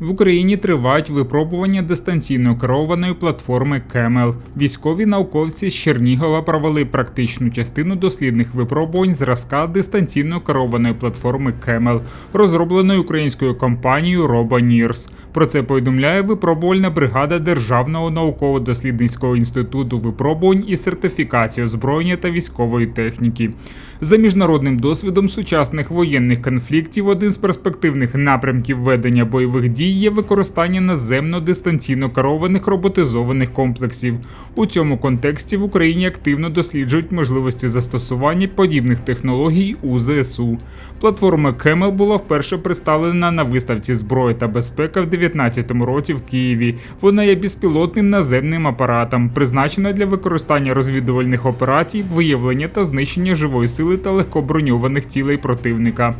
В Україні тривають випробування дистанційно керованої платформи Кемел. Військові науковці з Чернігова провели практичну частину дослідних випробувань зразка дистанційно керованої платформи Кемел, розробленої українською компанією RoboNears. Про це повідомляє випробувальна бригада Державного науково-дослідницького інституту випробувань і сертифікації озброєння та військової техніки. За міжнародним досвідом сучасних воєнних конфліктів один з перспективних напрямків ведення бойових дій є використання наземно дистанційно керованих роботизованих комплексів. У цьому контексті в Україні активно досліджують можливості застосування подібних технологій у ЗСУ. Платформа Кемел була вперше представлена на виставці зброї та безпека в 2019 році в Києві. Вона є безпілотним наземним апаратом, призначена для використання розвідувальних операцій, виявлення та знищення живої сили та легкоброньованих цілей противника.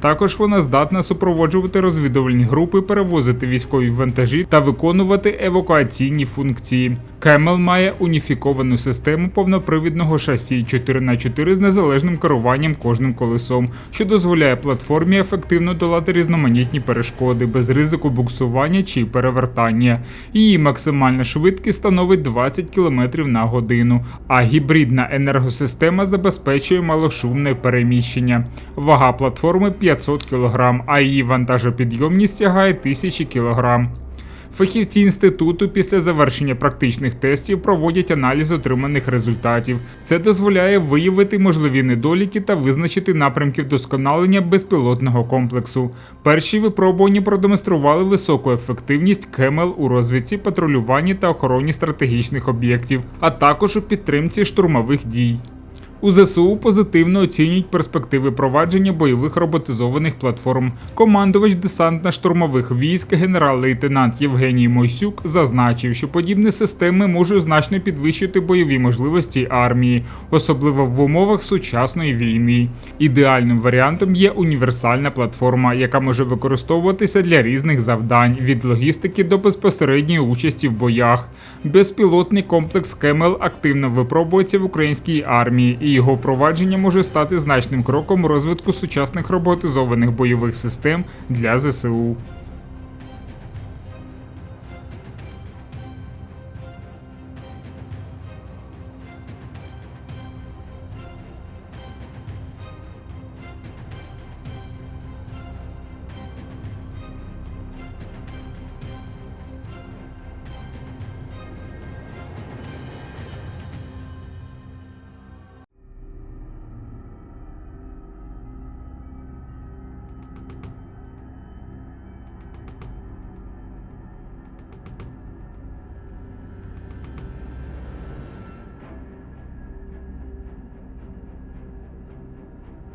Також вона здатна супроводжувати розвідувальні групи, перевозити військові вантажі та виконувати евакуаційні функції. Кемел має уніфіковану систему повнопривідного шасі 4х4 з незалежним керуванням кожним колесом, що дозволяє платформі ефективно долати різноманітні перешкоди без ризику буксування чи перевертання. Її максимальна швидкість становить 20 км на годину, а гібридна енергосистема забезпечує малошумне переміщення. Вага платформи 500 кг, а її вантажопідйомність сягає 1000 кг. Фахівці інституту після завершення практичних тестів проводять аналіз отриманих результатів. Це дозволяє виявити можливі недоліки та визначити напрямки вдосконалення безпілотного комплексу. Перші випробування продемонстрували високу ефективність кемел у розвідці, патрулюванні та охороні стратегічних об'єктів, а також у підтримці штурмових дій. У ЗСУ позитивно оцінюють перспективи провадження бойових роботизованих платформ. Командувач десантно-штурмових військ генерал-лейтенант Євгеній Мойсюк зазначив, що подібні системи можуть значно підвищити бойові можливості армії, особливо в умовах сучасної війни. Ідеальним варіантом є універсальна платформа, яка може використовуватися для різних завдань від логістики до безпосередньої участі в боях. Безпілотний комплекс Кемел активно випробується в українській армії, і його впровадження може стати значним кроком розвитку сучасних роботизованих бойових систем для ЗСУ.